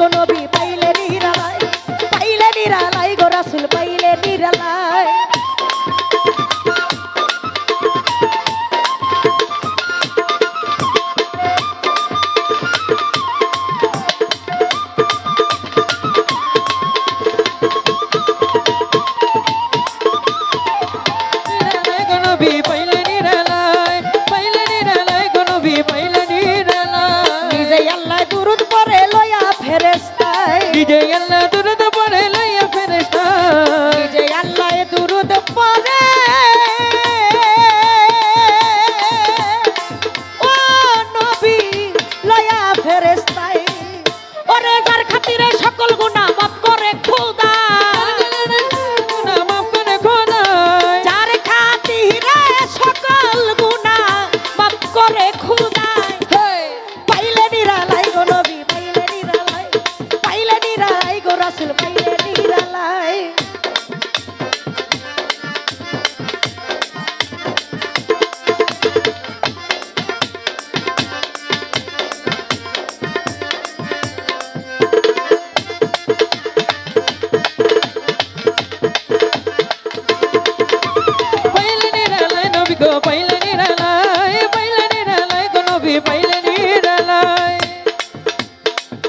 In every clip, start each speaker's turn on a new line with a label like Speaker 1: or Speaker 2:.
Speaker 1: গো নবী পাইলে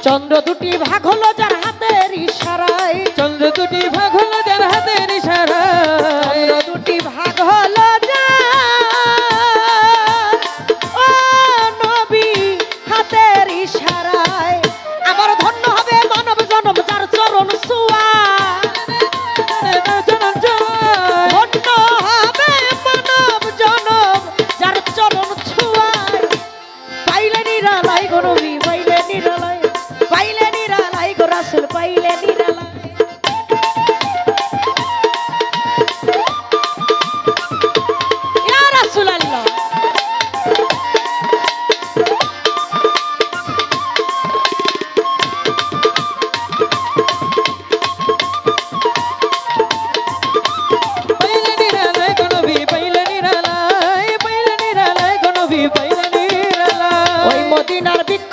Speaker 1: চন্দ্র দুটি ভাগ হলো যা
Speaker 2: not a bit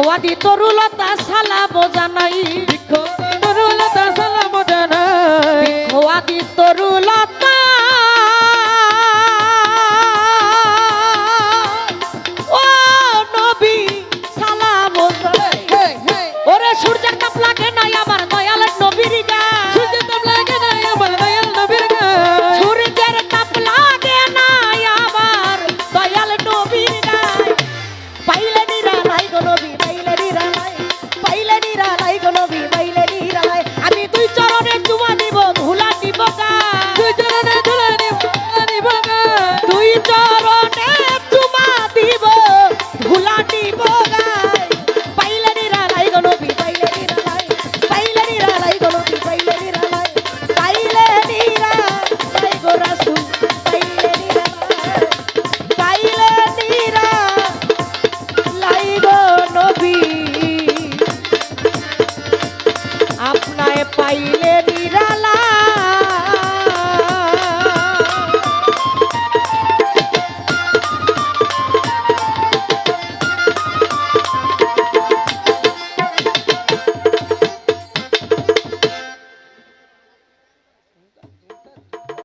Speaker 1: খোয়াদি তরুলতা সালা বোঝা
Speaker 2: নাই। তরুলতা
Speaker 1: সালা বোঝা নাই। খোয়াদি তরু